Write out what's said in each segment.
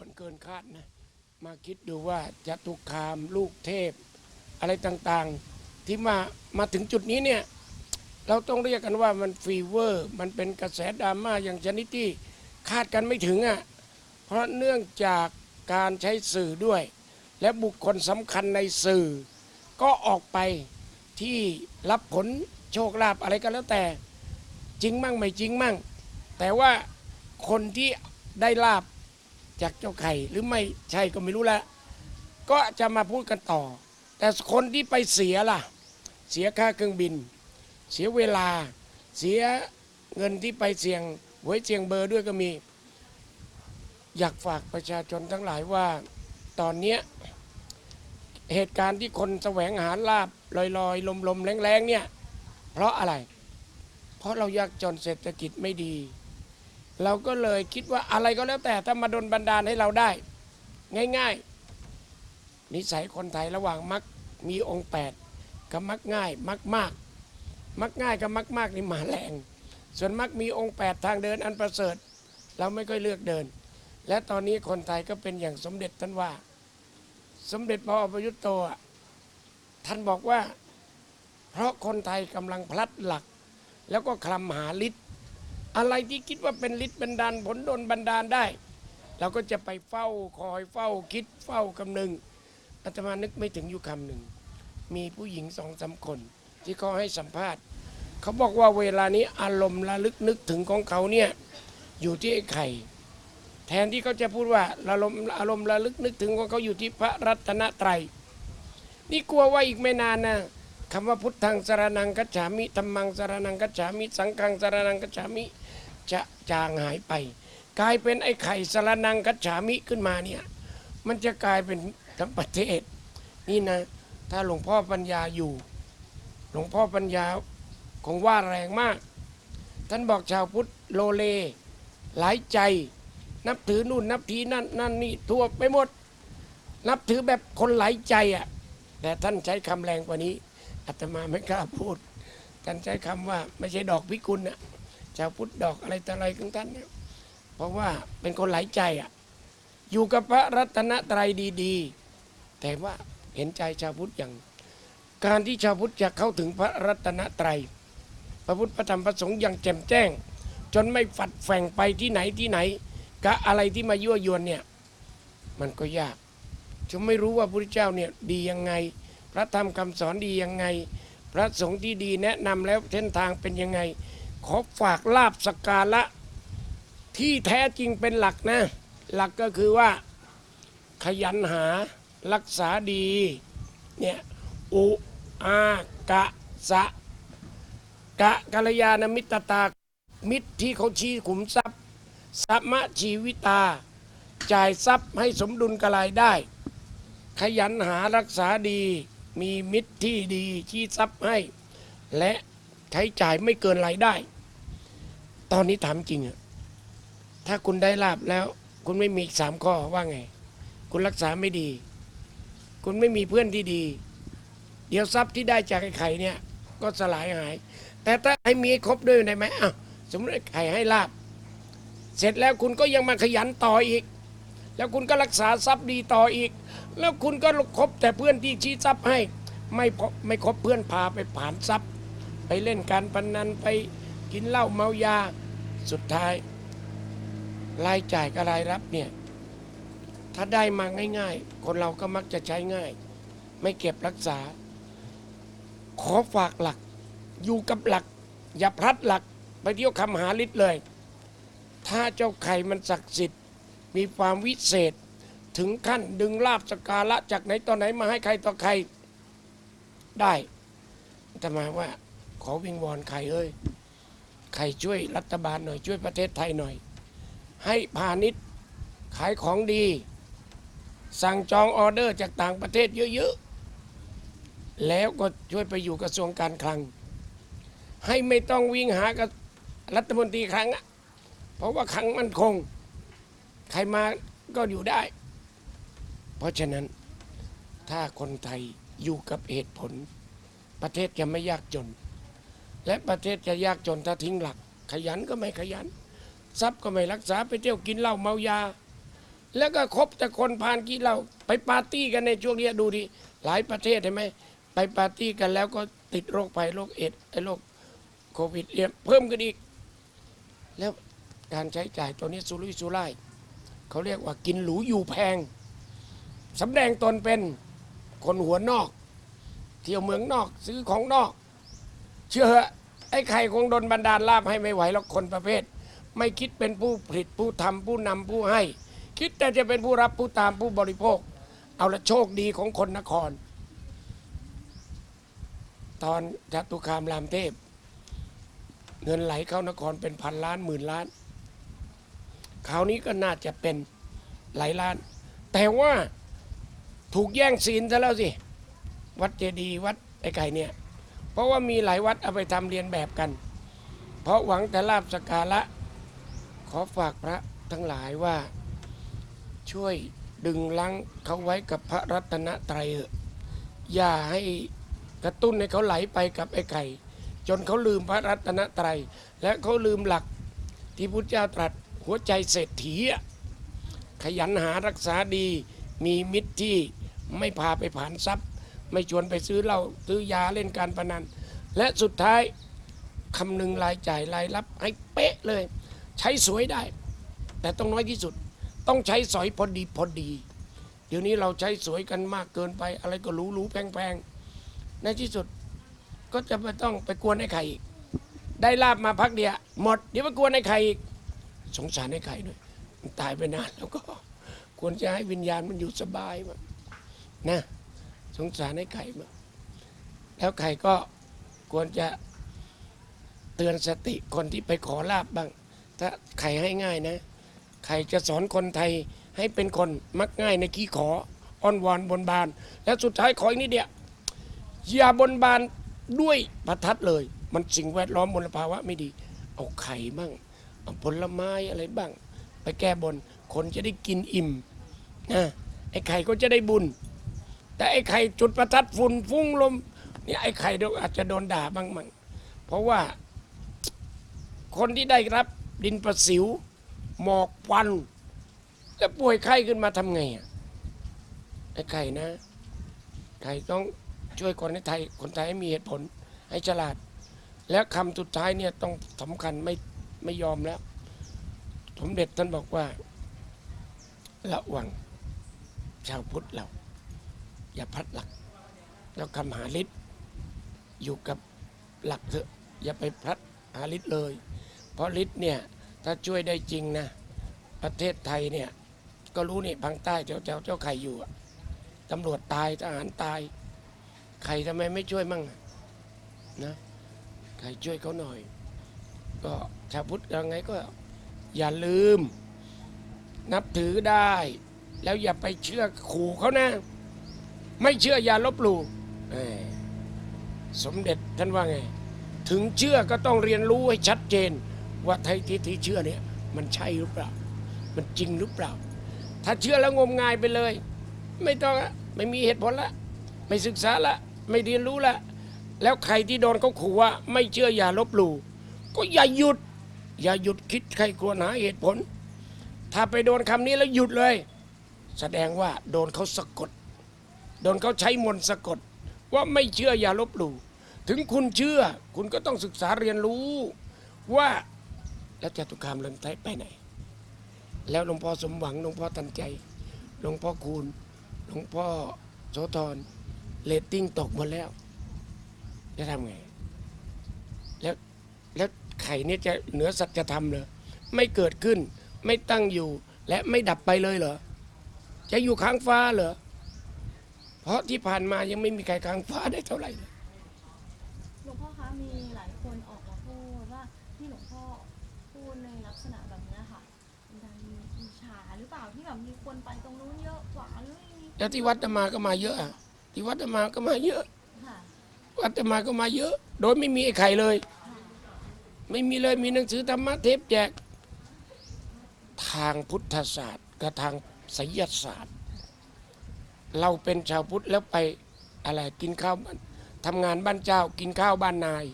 มันเกินคาดนะ มาคิดดูว่าจตุคามลูกเทพ อะไรต่างๆ ที่มามาถึงจุดนี้เนี่ย เราต้องเรียกกันว่ามันฟีเวอร์ มันเป็นกระแสดราม่าอย่างชนิดที่คาดกันไม่ถึงอะ เพราะเนื่องจากการใช้สื่อด้วย และบุคคลสำคัญในสื่อ ก็ออกไปที่รับผลโชคลาภอะไรก็แล้วแต่ จริงมั่งไม่จริงมั่ง แต่ว่าคนที่ได้ลาบ จากเจ้าไข่หรือไม่ใช่ก็ไม่รู้ละก็จะมาพูดกันต่อ แต่คนที่ไปเสียล่ะ เสียค่าเครื่องบิน เสียเวลา เสียเงินที่ไปเสี่ยงหวยเสี่ยงเบอร์ด้วยก็มี อยากฝากประชาชนทั้งหลายว่าตอนเนี้ยเหตุการณ์ที่คนแสวงหาลาบลอยๆ ลมๆแรงๆเนี่ยเพราะอะไร เพราะเรายากจนเศรษฐกิจไม่ดี เราก็เลยคิดว่าอะไรก็แล้วแต่ถ้ามาดนบันดาลให้เราได้ ง่าย ๆ นิสัยคนไทยระหว่างมักมีองค์แปดกับมักง่ายมักมาก มักง่ายกับมักมากนี่หมาแรง ส่วนมักมีองค์แปดทางเดินอันประเสริฐ เราไม่ค่อยเลือกเดิน และตอนนี้คนไทยก็เป็นอย่างสมเด็จท่านว่า สมเด็จพระอประยุตโตท่านบอกว่า เพราะคนไทยกำลังพลัดหลัก แล้วก็คลำหาฤทธิ์ อะไรที่คิดว่าเป็นฤทธิ์บันดาลผลดลบันดาลได้ เราก็จะไปเฝ้าคอยเฝ้าคิดเฝ้ากำนึงอาตมานึกไม่ถึงอยู่คำหนึ่ง มีผู้หญิงสองสามคน ที่เขาให้สัมภาษณ์ เขาบอกว่าเวลานี้อารมณ์ระลึกนึกถึงของเขาเนี่ยอยู่ที่ไอ้ไข่ แทนที่เขาจะพูดว่าอารมณ์อารมณ์ระลึกนึกถึงของเขาอยู่ที่พระรัตนตรัยนี่กลัวว่าอีกไม่นานนะคำว่าพุทธังสารนังกัจฉามิธรรมังสารนังกัจฉามิ สังฆังสารนังกัจฉามิ จะจางหายไป กลายเป็นไอ้ไข่สารนังกัจฉามิขึ้นมาเนี่ย มันจะกลายเป็นทั้งประเทศ นี่นะ ถ้าหลวงพ่อปัญญาอยู่ หลวงพ่อปัญญาคงว่าแรงมาก ท่านบอกชาวพุทธโลเล หลายใจ นับถือนู่นนับทีนั่นนั่นนี่ทั่วไปหมด นับถือแบบคนหลายใจอะ แต่ท่านใช้คำแรงกว่านี้อาตมาไม่กล้าพูด ท่านใช้คำว่าไม่ใช่ดอกพิกุลน่ะ ชาวพุทธดอกอะไรต่ออะไรของท่านเนี่ยเพราะว่าเป็นคนหลายใจอะอยู่กับพระรัตนตรัยดีๆ แต่ว่าเห็นใจชาวพุทธอย่าง การที่ชาวพุทธจะเข้าถึงพระรัตนตรัยพระพุทธพระธรรมพระสงฆ์อย่างแจ่มแจ้ง จนไม่ฝัดแฝงไปที่ไหนที่ไหนกะอะไรที่มายั่วยวนเนี่ยมันก็ยากจะไม่รู้ว่าพระพุทธเจ้าเนี่ยดียังไง พระธรรมคำสอนดียังไง พระสงฆ์ที่ดีแนะนำแล้วเส้นทางเป็นยังไง ขอฝากลาบสกการะที่แท้จริงเป็นหลักนะ หลักก็คือว่า ขยันหารักษาดี เนี่ยอุอากะสะกะกัลยาณมิตรตามิตรที่เขาชี้ขุมทรัพย์สัมะชีวิตา จ่ายทรัพย์ให้สมดุลกับรายได้ ขยันหารักษาดี มีมิตรที่ดีชี้ทรัพย์ให้ และ ใช้จ่ายไม่เกินรายได้ ตอนนี้ถามจริงอะถ้าคุณได้ลาบแล้ว คุณไม่มีสามข้อว่าไง คุณรักษาไม่ดี คุณไม่มีเพื่อนที่ดี เดี๋ยวทรัพย์ที่ได้จากไอ้ไข่เนี่ย ก็สลายหาย แต่ถ้าให้มีให้ครบด้วยได้ไหมอ้าวสมมติไข่ให้ลาบ เสร็จแล้วคุณก็ยังมาขยันต่ออีก แล้วคุณก็รักษาทรัพย์ดีต่ออีก แล้วคุณก็คบแต่เพื่อนที่ชี้ทรัพย์ให้ ไม่ไม่คบเพื่อนพาไปผ่านทรัพย์ ไปเล่นการพนนันไปกินเหล้าเมายาสุดท้าย รายจ่ายกับรายรับเนี่ย ถ้าได้มาง่าย ๆ คนเราก็มักจะใช้ง่าย ไม่เก็บรักษา ขอฝากหลัก อยู่กับหลัก อย่าพลัดหลัก ไปเที่ยวคำหาฤทธิ์เลย ถ้าเจ้าไข่มันศักดิ์สิทธิ์ มีความวิเศษถึงขั้นดึงลาบสกการะจากไหนตอนไหนมาให้ใครต่อใครได้แต่มาว่า ขอวิงวอนไข่เอ้ยไข่ช่วยรัฐบาลหน่อยช่วยประเทศไทยหน่อย ให้พาณิชย์ขายของดี สั่งจองออเดอร์จากต่างประเทศเยอะๆ แล้วก็ช่วยไปอยู่กระทรวงการคลัง ให้ไม่ต้องวิ่งหากับรัฐมนตรีครั้งอะเพราะว่าครั้งมันคง ใครมาก็อยู่ได้ เพราะฉะนั้นถ้าคนไทยอยู่กับเหตุผล ประเทศจะไม่ยากจน และประเทศจะยากจนถ้าทิ้งหลัก ขยันก็ไม่ขยัน ทรัพย์ก็ไม่รักษาไปเที่ยวกินเหล้าเมายา แล้วก็คบแต่คนพานกี่เราไปปาร์ตี้กันในช่วงนี้ดูดิหลายประเทศเห็นไหมไปปาร์ตี้กันแล้วก็ติดโรคภัยโรคเอดส์ไอ้โรคโควิดเนี่ยเพิ่มกันอีก แล้วการใช้จ่ายตัวนี้สุรุ่ยสุร่ายเขาเรียกว่ากินหรูอยู่แพงสำแดงตนเป็นคนหัวนอก เที่ยวเมืองนอกซื้อของนอก เชื่อเหอ ไอ้ไข่คงโดนบันดาลลาบให้ไม่ไหวแล้วคนประเภท ไม่คิดเป็นผู้ผลิตผู้ทำผู้นำผู้ให้ คิดแต่จะเป็นผู้รับผู้ตามผู้บริโภค เอาละโชคดีของคนนคร ตอนจตุคามรามเทพ เงินไหลเข้านครเป็นพันล้านหมื่นล้านคราวนี้ก็น่าจะเป็นหลายล้าน แต่ว่าถูกแย่งศีลซะแล้วสิ วัดเจดีย์วัดไอ้ไก่เนี่ย ราะว่ามีหลายวัดเอาไปทำเรียนแบบกัน เพราะหวังแต่ลาบสการะ ขอฝากพระทั้งหลายว่าช่วยดึงลังเขาไว้กับพระรัตนตรัยอย่าให้กระตุ้นให้เขาไหลไปกับไอ้ไก่จนเขาลืมพระรัตนตรัย และเขาลืมหลักที่พุทธเจ้าตรัสหัวใจเศรษฐีขยันหารักษาดีมีมิตรที่ไม่พาไปผ่านทรัพย์ ไม่ชวนไปซื้อเหล้าซื้อยาเล่นการพนัน และสุดท้ายคำนึงรายจ่ายรายรับให้เป๊ะเลย ใช้สวยได้ แต่ต้องน้อยที่สุด ต้องใช้สอยพอดีพอดี เดี๋ยวนี้เราใช้สวยกันมากเกินไป อะไรก็รูหรูๆแพงๆในที่สุดก็จะไม่ต้องไปกวนไอ้ไข่อีก ได้ลาบมาพักเดียวหมด เดี๋ยวมากวนไอ้ไข่อีก สงสารไอ้ไข่ด้วยมันตายไปนานแล้วก็ ควรจะให้วิญญาณมันอยู่สบายมางนะ สงสารไอ้ไข่มางแล้วไข่ก็ควรจะเตือนสติคนที่ไปขอลาบบ้าง ถ้าไข่ให้ง่ายนะใครจะสอนคนไทยให้เป็นคนมักง่ายในขี้ขออ้อนวอนบนบาน แล้วสุดท้ายขออีกนิดเดียวอย่าบนบานด้วยประทัดเลย มันสิ่งแวดล้อมมลภาวะไม่ดี เอาไข่บ้างเอาผลไม้อะไรบ้าง ไปแก้บนคนจะได้กินอิ่มนะไอ้ไข่ก็จะได้บุญ แต่ไอ้ไข่จุดประทัดฝุ่นฟุ้งลมเนี่ยไอ้ไข่เดี๋ยวอาจจะโดนด่าบ้างมั้งเพราะว่าคนที่ได้รับดินประสิว หมอกควันแล้วป่วยไข้ขึ้นมาทำไงอะไอ้ไข่นะไข่ต้องช่วยคนไทยคนไทยให้มีเหตุผลให้ฉลาด แล้วคำสุดท้ายเนี่ยต้องสำคัญไม่ไม่ยอมแล้ว สมเด็จท่านบอกว่า ระวังชาวพุทธเรา อย่าพัดหลัก แล้วคำหาฤทธิ์อยู่กับหลักเถอะอย่าไปพัดหาฤทธิ์เลย เพราะฤทธิ์เนี่ยถ้าช่วยได้จริงนะ ประเทศไทยเนี่ยก็รู้นี่พังใต้แถวแถวเจ้าไข่อยู่ตำรวจตายทหารตายใครทำไมไม่ช่วยมั่งนะใครช่วยเขาหน่อย ก็ชาวพุทธยังไงก็อย่าลืม นับถือได้ แล้วอย่าไปเชื่อขู่เขานะ ไม่เชื่ออย่าลบหลู่เอ้ยสมเด็จท่านว่าไง ถึงเชื่อก็ต้องเรียนรู้ให้ชัดเจน ว่าไทยที่ที่เชื่อเนี่ยมันใช่หรือเปล่า มันจริงหรือเปล่า ถ้าเชื่อแล้วงมงายไปเลย ไม่ต้องอะไม่มีเหตุผลละไม่ศึกษาละ ไม่เรียนรู้ละ แล้วใครที่โดนเขาขู่ว่า ไม่เชื่ออย่าลบหลู่ก็อย่าหยุด อย่าหยุดคิดใครควรหาเหตุผล ถ้าไปโดนคำนี้แล้วหยุดเลย แสดงว่าโดนเขาสะกด โดนเขาใช้มนต์สะกด ว่าไม่เชื่ออย่าลบหลู่ถึงคุณเชื่อคุณก็ต้องศึกษาเรียนรู้ว่าแล้วจตุคามเริ่มไปไหน แล้วหลวงพ่อสมหวังหลวงพ่อตันใจหลวงพ่อคูณหลวงพ่อโสธรเรตติ้งตกหมดแล้วจะทำไง แล้วแล้วไข่เนี่ยจะเหนือสัจธรรมเลยไม่เกิดขึ้น ไม่ตั้งอยู่ และไม่ดับไปเลยเหรอ จะอยู่ค้างฟ้าเหรอ ราะที่ผ่านมายังไม่มีใครค้างฟ้าได้เท่าไหร่เลยหลวงพ่อคะมีหลายคนออกมาพูดว่าที่หลวงพ่อพูดในลักษณะแบบเนี้ยค่ะเป็นการอิจฉาหรือเปล่าที่แบบมีคนไปตรงนู้นเยอะกว่าหรือมีแล้วที่วัดอาตมาก็มาเยอะอะที่วัดอาตมาก็มาเยอะค่ะวัดอาตมาก็มาเยอะ โดยไม่มีไอ้ไข่เลย ไม่มีเลยมีหนังสือธรรมะเทปแจก ทางพุทธศาสตร์กับทางไสยศาสตร์ เราเป็นชาวพุทธแล้วไปอะไรกินข้าวบ้านทำงานบ้านเจ้า กินข้าวบ้านนาย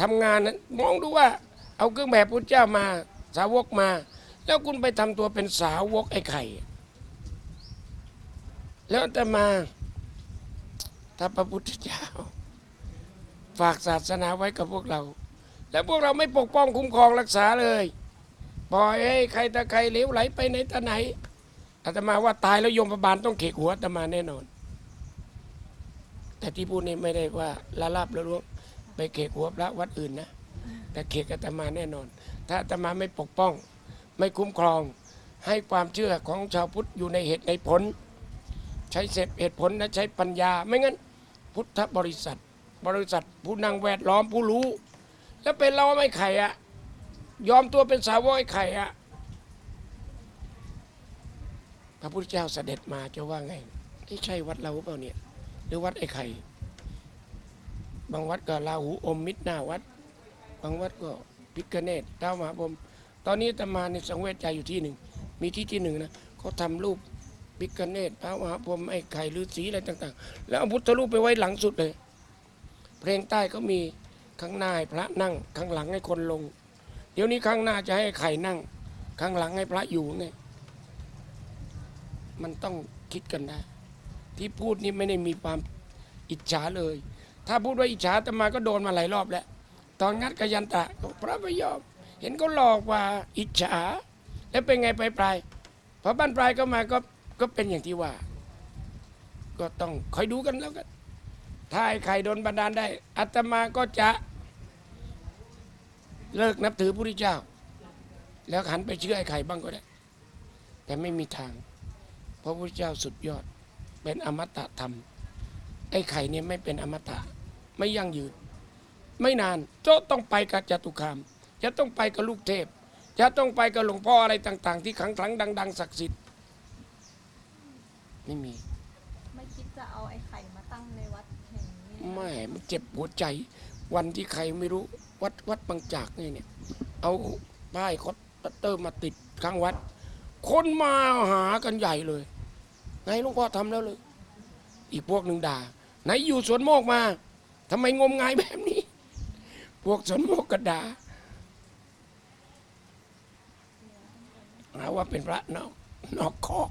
ทำงานนั้นมองดูว่า เอาเครื่องแบบพุทธเจ้ามาสาวกมา แล้วคุณไปทำตัวเป็นสาวกไอ้ไข่ แล้วอาตมาถ้าพระพุทธเจ้า ฝากศาสนาไว้กับพวกเรา แล้วพวกเราไม่ปกป้องคุ้มครองรักษาเลยปล่อยให้ใครตะใครเหลวไหลไปไหนตะไหน อาตมาว่าตายแล้วโยมบาลต้องเขกหัวอาตมาแน่นอน แต่ที่พูดนี่ไม่ได้ว่าละลาบละล้วงไปเขกหัวพระวัดอื่นนะ แต่เขกอาตมาแน่นอน ถ้าอาตมาไม่ปกป้อง ไม่คุ้มครอง ให้ความเชื่อของชาวพุทธอยู่ในเหตุในผล ใช้เสพเหตุผลและใช้ปัญญา ไม่งั้น พุทธบริษัท บริษัทผู้นั่งแวดล้อมผู้รู้ แล้วเป็นเราไม่ไข่อะยอมตัวเป็นสาวกไอ้ไข่อะ พระพุทธเจ้าเสด็จมาจะว่าไงนี่ใช่วัดเราเปล่าเนี่ย หรือวัดไอ้ไข่บางวัดก็ลาหูอมมิดหน้าวัด บางวัดก็พิกเนตท้ามหาพรมตอนนี้ตมาในสังเวชใจอยู่ที่หนึ่ง มีที่ที่หนึ่งนะเขาทำรูปพิกเนตท้ามหาพรมไอ้ไข่ฤาษีอะไรต่าง ๆ แล้วเอาพุทธรูปไปไว้หลังสุดเลย เพลงใต้ก็มีข้างหน้าให้พระนั่งข้างหลังให้คนลง เดี๋ยวนี้ข้างหน้าจะให้ไข่นั่ง ข้างหลังให้พระอยู่ไง มันต้องคิดกันได้ ที่พูดนี่ไม่ได้มีความอิจฉาเลย ถ้าพูดว่าอิจฉาอาตมาก็โดนมาหลายรอบแล้ว ตอนงัดกยันตะพระไม่ยอม เห็นก็หลอกว่าอิจฉา แล้วเป็นไงไปปลายพอบ้านปลายก็มาก็ก็เป็นอย่างที่ว่า ก็ต้องคอยดูกันแล้วกันถ้าไอ้ใครโดนบันดาลได้อาตมาก็จะเลิกนับถือพระพุทธเจ้า แล้วหันไปเชื่อไอ้ไข่บ้างก็ได้ แต่ไม่มีทาง พราะพระพุทธเจ้าสุดยอด เป็นอมตะธรรม ไอ้ไข่เนี่ยไม่เป็นอมตะ ไม่ยั่งยืน ไม่นานจะต้องไปกับจตุคาม จะต้องไปกับลูกเทพ จะต้องไปกับหลวงพ่ออะไรต่าง ๆ ที่ขลังขลังๆดัง ๆ ศักดิ์สิทธิ์ ไม่มี ไม่คิดจะเอาไอ้ไข่มาตั้งในวัดแห่งนี้ ไม่มันเจ็บหัวใจ วันที่ใครไม่รู้วัดวัดบางจากนี่เนี่ย เอาป้ายคอสเตอร์มาติดข้างวัด คนมาหากันใหญ่เลยไงหลวงพ่อทำแล้วเลย อีกพวกหนึ่งด่าไหนอยู่สวนโมกมาทำไมงมงายแบบนี้ พวกสวนโมกกระดาหาว่าเป็นพระนอกนอกคอก